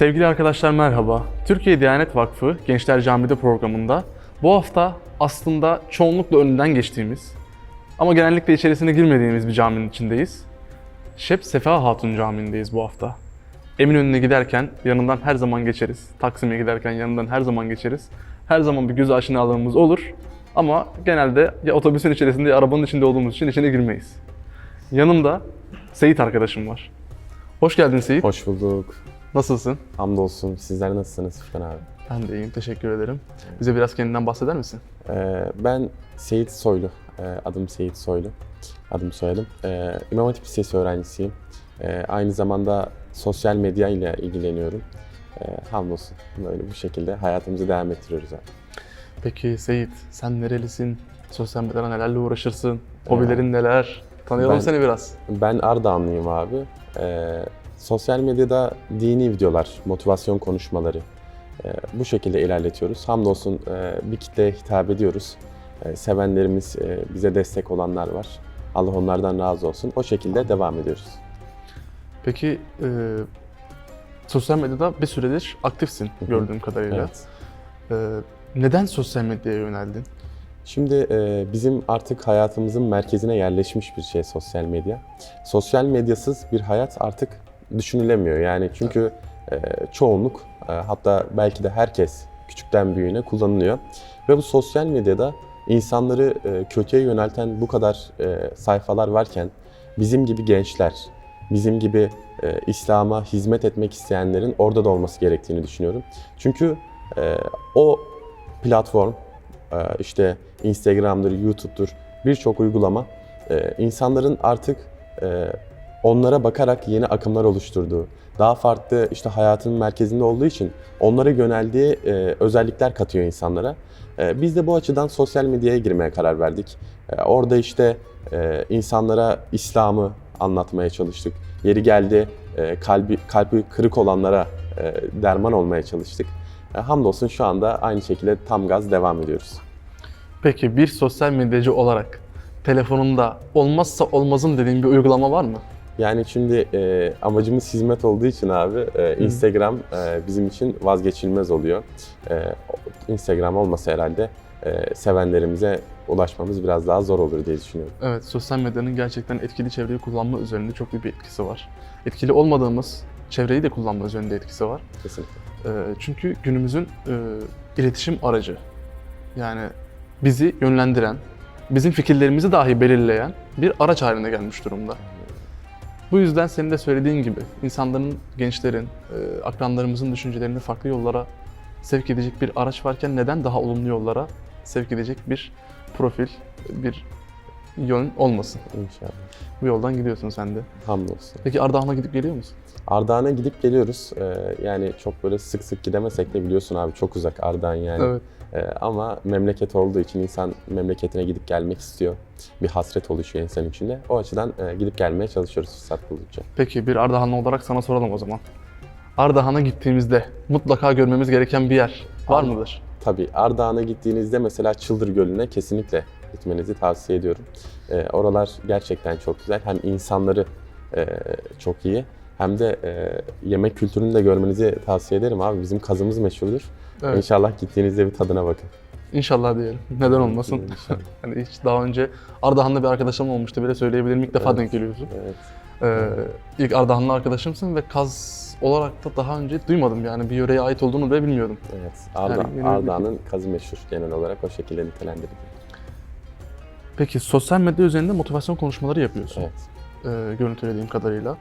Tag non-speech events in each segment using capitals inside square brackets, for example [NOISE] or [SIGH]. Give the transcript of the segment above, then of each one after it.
Sevgili arkadaşlar merhaba. Türkiye Diyanet Vakfı Gençler Camii'de programında bu hafta aslında çoğunlukla önünden geçtiğimiz ama genellikle içerisine girmediğimiz bir caminin içindeyiz. Şep Sefa Hatun Camii'ndeyiz bu hafta. Eminönü'ne giderken yanından her zaman geçeriz. Taksim'e giderken yanından her zaman geçeriz. Her zaman bir göz aşinalığımız olur. Ama genelde ya otobüsün içerisinde ya arabanın içinde olduğumuz için içine girmeyiz. Yanımda Seyit arkadaşım var. Hoş geldin Seyit. Hoş bulduk. Nasılsın? Hamdolsun. Sizler nasılsınız Furkan abi? Ben de iyiyim, teşekkür ederim. Bize biraz kendinden bahseder misin? Ee, ben Seyit Soylu. Ee, adım Seyit Soylu. Adım soyadım. Ee, İmam Hatip Lisesi öğrencisiyim. Ee, aynı zamanda sosyal medya ile ilgileniyorum. Ee, hamdolsun. Böyle bu şekilde hayatımızı devam ettiriyoruz abi. Peki Seyit, sen nerelisin? Sosyal medyada nelerle uğraşırsın? Hobilerin neler? Tanıyalım Ben- seni biraz. Ben Ardahanlıyım abi. Ee, sosyal medyada dini videolar, motivasyon konuşmaları e, bu şekilde ilerletiyoruz. Hamdolsun e, bir kitleye hitap ediyoruz. E, sevenlerimiz, e, bize destek olanlar var. Allah onlardan razı olsun. O şekilde devam ediyoruz. Peki e, sosyal medyada bir süredir aktifsin gördüğüm kadarıyla. Evet. E, neden sosyal medyaya yöneldin? Şimdi e, bizim artık hayatımızın merkezine yerleşmiş bir şey sosyal medya. Sosyal medyasız bir hayat artık düşünülemiyor. Yani çünkü e, çoğunluk e, hatta belki de herkes küçükten büyüğüne kullanılıyor. Ve bu sosyal medyada insanları e, kötüye yönelten bu kadar e, sayfalar varken bizim gibi gençler, bizim gibi İslam'a hizmet etmek isteyenlerin orada da olması gerektiğini düşünüyorum. Çünkü o platform işte Instagram'dır, YouTube'dur birçok uygulama insanların artık onlara bakarak yeni akımlar oluşturduğu, daha farklı işte hayatın merkezinde olduğu için onlara yöneldiği e, özellikler katıyor insanlara. E, Biz de bu açıdan sosyal medyaya girmeye karar verdik. E, Orada işte e, insanlara İslam'ı anlatmaya çalıştık. Yeri geldi e, kalbi kalbi kırık olanlara e, derman olmaya çalıştık. E, Hamdolsun şu anda aynı şekilde tam gaz devam ediyoruz. Peki bir sosyal medyacı olarak telefonunda olmazsa olmazım dediğin bir uygulama var mı? Yani şimdi e, amacımız hizmet olduğu için abi e, Instagram e, bizim için vazgeçilmez oluyor. E, Instagram olmasa herhalde e, sevenlerimize ulaşmamız biraz daha zor olur diye düşünüyorum. Evet, sosyal medyanın gerçekten etkili çevreyi kullanma üzerinde çok büyük bir etkisi var. Etkili olmadığımız çevreyi de kullanma üzerinde etkisi var. Kesinlikle. Ee, çünkü günümüzün e, iletişim aracı. Yani bizi yönlendiren, bizim fikirlerimizi dahi belirleyen bir araç haline gelmiş durumda. Bu yüzden senin de söylediğin gibi insanların, gençlerin, e, akranlarımızın düşüncelerini farklı yollara sevk edecek bir araç varken neden daha olumlu yollara sevk edecek bir profil, bir yön olmasın? İnşallah. Bu yoldan gidiyorsun sen de. Hamdolsun. Peki Ardahan'a gidip geliyor musun? Ardahan'a gidip geliyoruz. E, yani çok böyle sık sık gidemesek de biliyorsun abi çok uzak Ardahan yani. Evet. E, ama memleket olduğu için insan memleketine gidip gelmek istiyor. Bir hasret oluşuyor insan içinde. O açıdan e, gidip gelmeye çalışıyoruz fırsat buldukça. Peki bir Ardahanlı olarak sana soralım o zaman. Ardahan'a gittiğimizde mutlaka görmemiz gereken bir yer var Ardahan. mıdır? Tabii Ardahan'a gittiğinizde mesela Çıldır Gölü'ne kesinlikle gitmenizi tavsiye ediyorum. Ee, oralar gerçekten çok güzel. Hem insanları e, çok iyi hem de e, yemek kültürünü de görmenizi tavsiye ederim abi. Bizim kazımız meşhurdur. Evet. İnşallah gittiğinizde bir tadına bakın. İnşallah diyelim. Neden olmasın? [LAUGHS] Hani hiç daha önce Ardahan'da bir arkadaşım olmuştu bile söyleyebilirim. İlk defa Evet. denk geliyorsun. Evet. Ee, ilk Ardahanlı arkadaşımsın ve kaz olarak da daha önce duymadım yani bir yöreye ait olduğunu bile bilmiyordum. Evet. Arda, Yani Ardahan'ın kazı meşhur genel olarak o şekilde nitelendirilir. Peki sosyal medya üzerinde motivasyon konuşmaları yapıyorsun. Evet. Ee, görüntülediğim kadarıyla.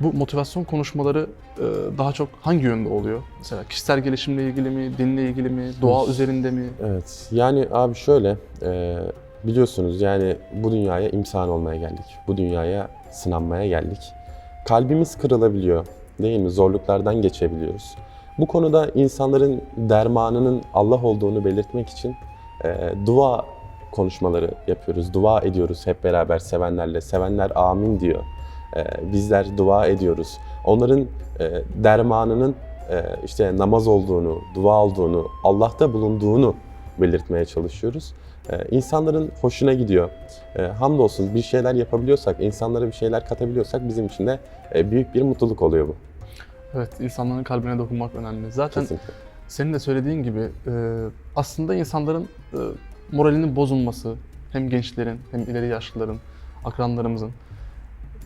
Bu motivasyon konuşmaları e, daha çok hangi yönde oluyor? Mesela kişisel gelişimle ilgili mi, dinle ilgili mi, doğa üzerinde mi? Evet. Yani abi şöyle, e, biliyorsunuz yani bu dünyaya imtihan olmaya geldik. Bu dünyaya sınanmaya geldik. Kalbimiz kırılabiliyor değil mi? Zorluklardan geçebiliyoruz. Bu konuda insanların dermanının Allah olduğunu belirtmek için e, dua konuşmaları yapıyoruz. Dua ediyoruz hep beraber sevenlerle. Sevenler amin diyor. E, bizler dua ediyoruz. Onların e, dermanının e, işte namaz olduğunu, dua olduğunu, Allah'ta bulunduğunu belirtmeye çalışıyoruz. E, insanların hoşuna gidiyor. E, hamdolsun bir şeyler yapabiliyorsak, insanlara bir şeyler katabiliyorsak bizim için de e, büyük bir mutluluk oluyor bu. Evet, insanların kalbine dokunmak önemli. Zaten Kesinlikle. senin de söylediğin gibi e, aslında insanların e, moralinin bozulması, hem gençlerin hem ileri yaşlıların, akranlarımızın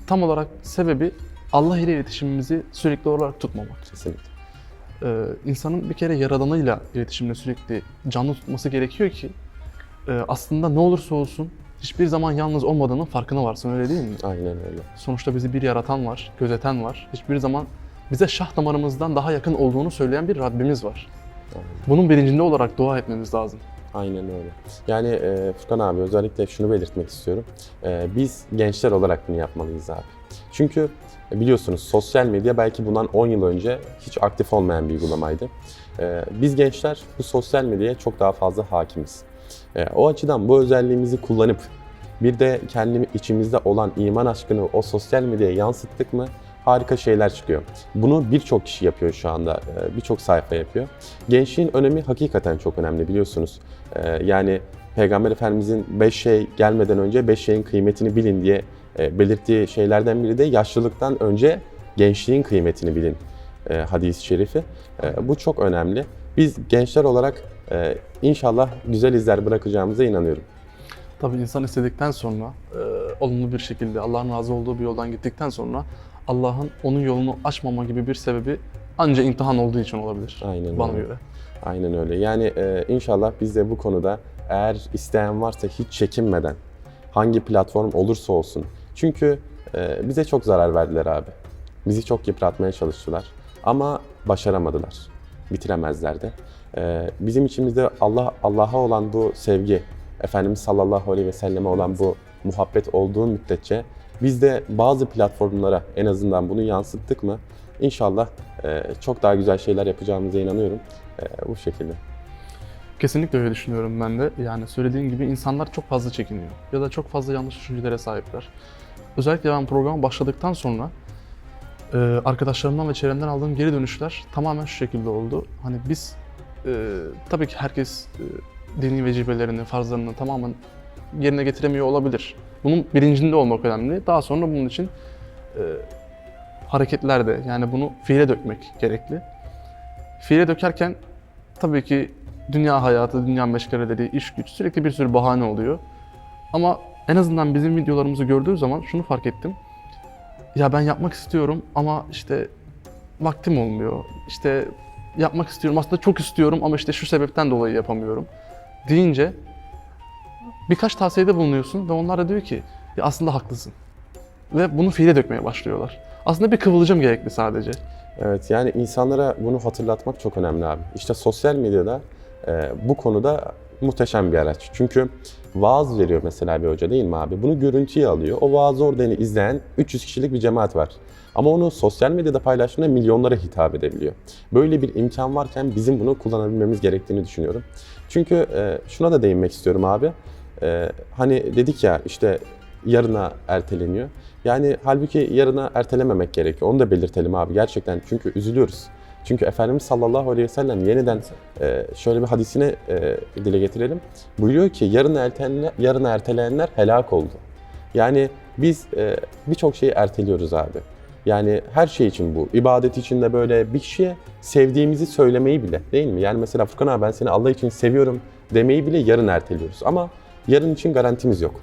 tam olarak sebebi Allah ile iletişimimizi sürekli olarak tutmamak. Kesinlikle. Ee, insanın bir kere yaradanıyla iletişimini sürekli canlı tutması gerekiyor ki e, aslında ne olursa olsun hiçbir zaman yalnız olmadığının farkına varsın öyle değil mi? Aynen öyle. Sonuçta bizi bir yaratan var, gözeten var. Hiçbir zaman bize şah damarımızdan daha yakın olduğunu söyleyen bir Rabbimiz var. Aynen. Bunun bilincinde olarak dua etmemiz lazım. Aynen öyle. Yani e, Furkan abi özellikle şunu belirtmek istiyorum. E, biz gençler olarak bunu yapmalıyız abi. Çünkü e, biliyorsunuz sosyal medya belki bundan 10 yıl önce hiç aktif olmayan bir uygulamaydı. E, biz gençler bu sosyal medyaya çok daha fazla hakimiz. E, o açıdan bu özelliğimizi kullanıp bir de kendi içimizde olan iman aşkını o sosyal medyaya yansıttık mı harika şeyler çıkıyor. Bunu birçok kişi yapıyor şu anda, e, birçok sayfa yapıyor. Gençliğin önemi hakikaten çok önemli biliyorsunuz. E, Yani Peygamber Efendimizin 5 şey gelmeden önce 5 şeyin kıymetini bilin diye e, belirttiği şeylerden biri de yaşlılıktan önce gençliğin kıymetini bilin hadis-i şerifi. Bu çok önemli. Biz gençler olarak inşallah güzel izler bırakacağımıza inanıyorum. Tabii insan istedikten sonra, e, olumlu bir şekilde Allah'ın razı olduğu bir yoldan gittikten sonra Allah'ın onun yolunu açmama gibi bir sebebi anca imtihan olduğu için olabilir. Aynen Bana öyle. göre. Aynen öyle. Yani e, inşallah biz de bu konuda eğer isteyen varsa hiç çekinmeden hangi platform olursa olsun. Çünkü e, bize çok zarar verdiler abi. Bizi çok yıpratmaya çalıştılar. Ama başaramadılar. Bitiremezler de. E, bizim içimizde Allah Allah'a olan bu sevgi, Efendimiz sallallahu aleyhi ve selleme olan bu muhabbet olduğu müddetçe biz de bazı platformlara en azından bunu yansıttık mı İnşallah e, çok daha güzel şeyler yapacağımıza inanıyorum. E, bu şekilde. Kesinlikle öyle düşünüyorum ben de. Yani söylediğin gibi insanlar çok fazla çekiniyor. Ya da çok fazla yanlış düşüncelere sahipler. Özellikle ben programa başladıktan sonra e, arkadaşlarımdan ve çevremden aldığım geri dönüşler tamamen şu şekilde oldu. Hani biz tabii ki herkes dini vecibelerini, farzlarını tamamen yerine getiremiyor olabilir. Bunun bilincinde olmak önemli. Daha sonra bunun için e, hareketler de yani bunu fiile dökmek gerekli. Fiile dökerken tabii ki dünya hayatı, dünya meşgaleleri, iş güç sürekli bir sürü bahane oluyor. Ama en azından bizim videolarımızı gördüğü zaman şunu fark ettim. Ya ben yapmak istiyorum ama işte vaktim olmuyor. İşte yapmak istiyorum aslında çok istiyorum ama işte şu sebepten dolayı yapamıyorum deyince birkaç tavsiyede bulunuyorsun ve onlar da diyor ki ya aslında haklısın. Ve bunu fiile dökmeye başlıyorlar. Aslında bir kıvılcım gerekli sadece. Evet yani insanlara bunu hatırlatmak çok önemli abi. İşte sosyal medyada e, bu konuda muhteşem bir araç. Çünkü vaaz veriyor mesela bir hoca değil mi abi? Bunu görüntüye alıyor. O vaaz orada izleyen 300 kişilik bir cemaat var. Ama onu sosyal medyada paylaştığında milyonlara hitap edebiliyor. Böyle bir imkan varken bizim bunu kullanabilmemiz gerektiğini düşünüyorum. Çünkü e, şuna da değinmek istiyorum abi. E, hani dedik ya işte yarına erteleniyor. Yani halbuki yarına ertelememek gerekiyor. Onu da belirtelim abi gerçekten. Çünkü üzülüyoruz. Çünkü Efendimiz sallallahu aleyhi ve sellem yeniden e, şöyle bir hadisini e, dile getirelim. Buyuruyor ki yarın ertele, yarın erteleyenler helak oldu. Yani biz e, birçok şeyi erteliyoruz abi. Yani her şey için bu. İbadet için de böyle bir kişiye sevdiğimizi söylemeyi bile değil mi? Yani mesela Furkan abi ben seni Allah için seviyorum demeyi bile yarın erteliyoruz. Ama yarın için garantimiz yok.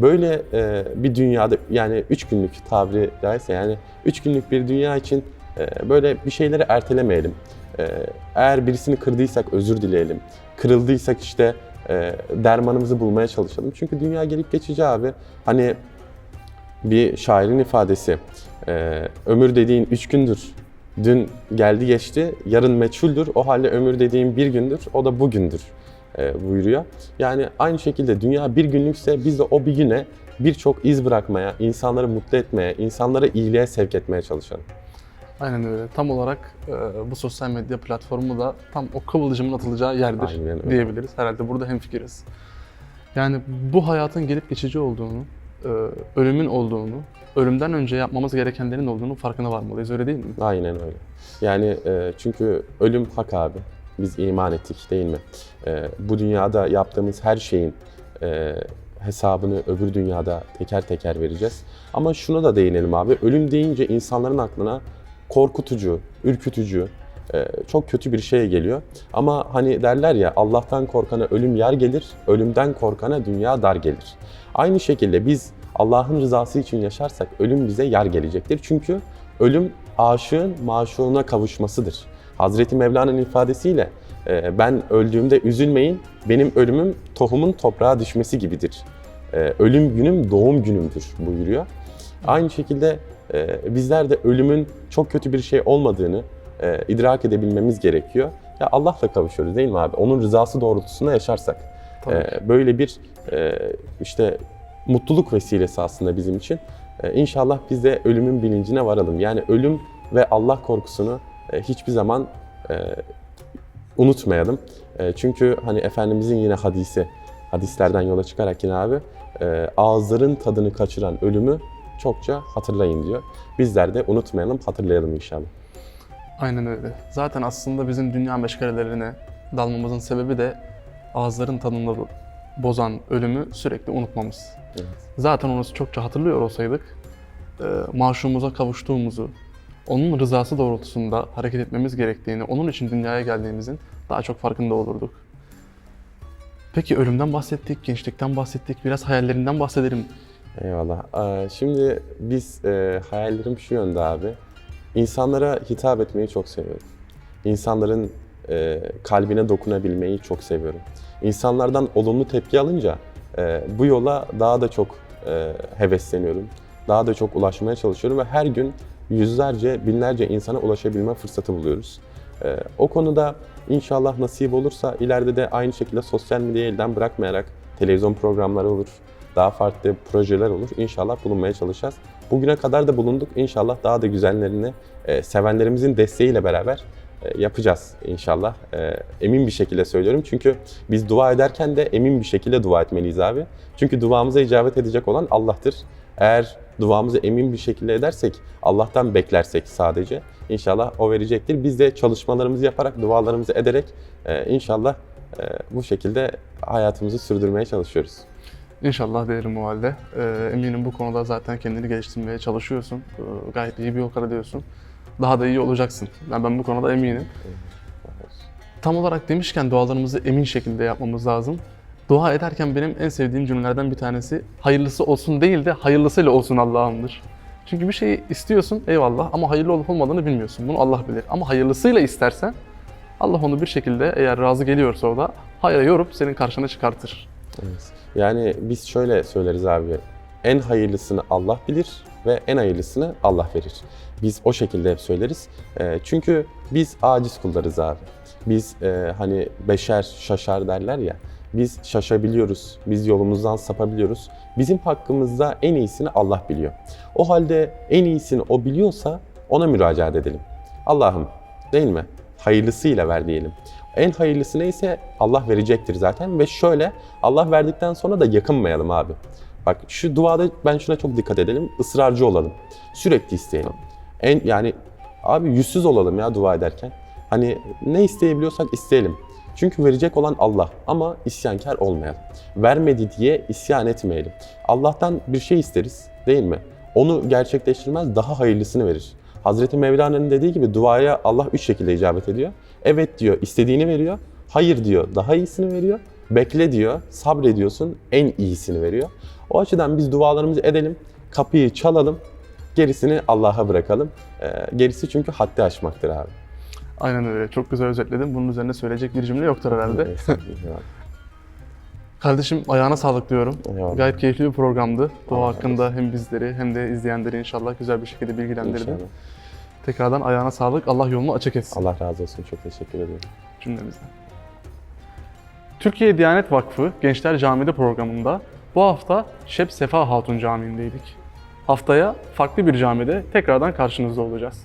Böyle e, bir dünyada yani üç günlük tabiri caizse yani üç günlük bir dünya için e, böyle bir şeyleri ertelemeyelim. E, eğer birisini kırdıysak özür dileyelim. Kırıldıysak işte e, dermanımızı bulmaya çalışalım. Çünkü dünya gelip geçici abi. Hani bir şairin ifadesi. e, ömür dediğin üç gündür. Dün geldi geçti, yarın meçhuldür. O halde ömür dediğin bir gündür, o da bugündür buyuruyor. Yani aynı şekilde dünya bir günlükse biz de o bir güne birçok iz bırakmaya, insanları mutlu etmeye, insanları iyiliğe sevk etmeye çalışalım. Aynen öyle. Tam olarak e, bu sosyal medya platformu da tam o kıvılcımın atılacağı yerdir Aynen öyle. diyebiliriz. Herhalde burada hemfikiriz. Yani bu hayatın gelip geçici olduğunu, e, ölümün olduğunu, ölümden önce yapmamız gerekenlerin olduğunu farkına varmalıyız. Öyle değil mi? Aynen öyle. Yani e, çünkü ölüm hak abi. Biz iman ettik değil mi? E, bu dünyada yaptığımız her şeyin e, hesabını öbür dünyada teker teker vereceğiz. Ama şuna da değinelim abi. Ölüm deyince insanların aklına korkutucu, ürkütücü, e, çok kötü bir şeye geliyor. Ama hani derler ya Allah'tan korkana ölüm yer gelir, ölümden korkana dünya dar gelir. Aynı şekilde biz Allah'ın rızası için yaşarsak ölüm bize yer gelecektir. Çünkü ölüm aşığın maşuğuna kavuşmasıdır. Hazreti Mevlana'nın ifadesiyle e, ben öldüğümde üzülmeyin, benim ölümüm tohumun toprağa düşmesi gibidir. E, Ölüm günüm doğum günümdür buyuruyor. Aynı şekilde e, bizler de ölümün çok kötü bir şey olmadığını idrak edebilmemiz gerekiyor. Ya Allah'la kavuşuyoruz değil mi abi? Onun rızası doğrultusunda yaşarsak. Tabii böyle bir işte mutluluk vesilesi aslında bizim için. İnşallah biz de ölümün bilincine varalım. Yani ölüm ve Allah korkusunu hiçbir zaman e, unutmayalım. E, çünkü hani Efendimizin yine hadisi, hadislerden yola çıkarak yine abi, e, ağızların tadını kaçıran ölümü çokça hatırlayın diyor. Bizler de unutmayalım, hatırlayalım inşallah. Aynen öyle. Zaten aslında bizim dünya meşgalelerine dalmamızın sebebi de ağızların tadını bozan ölümü sürekli unutmamız. Evet. Zaten onu çokça hatırlıyor olsaydık, e, maşumuza kavuştuğumuzu, onun rızası doğrultusunda hareket etmemiz gerektiğini, onun için dünyaya geldiğimizin daha çok farkında olurduk. Peki ölümden bahsettik, gençlikten bahsettik, biraz hayallerinden bahsedelim. Eyvallah. Ee, Şimdi biz e, hayallerim şu yönde abi. İnsanlara hitap etmeyi çok seviyorum. İnsanların e, kalbine dokunabilmeyi çok seviyorum. İnsanlardan olumlu tepki alınca e, bu yola daha da çok hevesleniyorum. Daha da çok ulaşmaya çalışıyorum ve her gün yüzlerce, binlerce insana ulaşabilme fırsatı buluyoruz. E, o konuda inşallah nasip olursa ileride de aynı şekilde sosyal medyayı elden bırakmayarak televizyon programları olur, daha farklı projeler olur. İnşallah bulunmaya çalışacağız. Bugüne kadar da bulunduk. İnşallah daha da güzellerini e, sevenlerimizin desteğiyle beraber e, yapacağız inşallah. E, emin bir şekilde söylüyorum. Çünkü biz dua ederken de emin bir şekilde dua etmeliyiz abi. Çünkü duamıza icabet edecek olan Allah'tır. Eğer duamızı emin bir şekilde edersek, Allah'tan beklersek sadece inşallah o verecektir. Biz de çalışmalarımızı yaparak, dualarımızı ederek e, inşallah e, bu şekilde hayatımızı sürdürmeye çalışıyoruz. İnşallah diyelim o halde. E, eminim bu konuda zaten kendini geliştirmeye çalışıyorsun. E, gayet iyi bir yol kat ediyorsun. Daha da iyi olacaksın. Ben, ben bu konuda eminim. Tam olarak demişken dualarımızı emin şekilde yapmamız lazım. Dua ederken benim en sevdiğim cümlelerden bir tanesi hayırlısı olsun değil de hayırlısıyla olsun Allah'ımdır. Çünkü bir şeyi istiyorsun eyvallah ama hayırlı olup olmadığını bilmiyorsun. Bunu Allah bilir. Ama hayırlısıyla istersen Allah onu bir şekilde eğer razı geliyorsa o da hayra yorup senin karşına çıkartır. Evet. Yani biz şöyle söyleriz abi. En hayırlısını Allah bilir ve en hayırlısını Allah verir. Biz o şekilde hep söyleriz. Ee, çünkü biz aciz kullarız abi. Biz e, hani beşer şaşar derler ya. Biz şaşabiliyoruz, biz yolumuzdan sapabiliyoruz. Bizim hakkımızda en iyisini Allah biliyor. O halde en iyisini o biliyorsa ona müracaat edelim. Allah'ım değil mi? Hayırlısıyla ver diyelim. En hayırlısı neyse Allah verecektir zaten ve şöyle Allah verdikten sonra da yakınmayalım abi. Bak şu duada ben şuna çok dikkat edelim. ısrarcı olalım. Sürekli isteyelim. En yani abi yüzsüz olalım ya dua ederken. Hani ne isteyebiliyorsak isteyelim. Çünkü verecek olan Allah ama isyankar olmayalım. Vermedi diye isyan etmeyelim. Allah'tan bir şey isteriz değil mi? Onu gerçekleştirmez daha hayırlısını verir. Hazreti Mevlana'nın dediği gibi duaya Allah üç şekilde icabet ediyor. Evet diyor istediğini veriyor. Hayır diyor daha iyisini veriyor. Bekle diyor sabrediyorsun en iyisini veriyor. O açıdan biz dualarımızı edelim. Kapıyı çalalım. Gerisini Allah'a bırakalım. Ee, gerisi çünkü haddi aşmaktır abi. Aynen öyle. Çok güzel özetledin. Bunun üzerine söyleyecek bir cümle yoktur herhalde. [LAUGHS] Kardeşim ayağına sağlık diyorum. Eyvallah. Gayet keyifli bir programdı. Doğa Allah hakkında hem bizleri hem de izleyenleri inşallah güzel bir şekilde bilgilendirdin. İnşallah. Tekrardan ayağına sağlık. Allah yolunu açık etsin Allah razı olsun. Çok teşekkür ederim. cümlemizden. Türkiye Diyanet Vakfı Gençler Camii'de programında bu hafta Şep Sefa Hatun Camii'ndeydik. Haftaya farklı bir camide tekrardan karşınızda olacağız.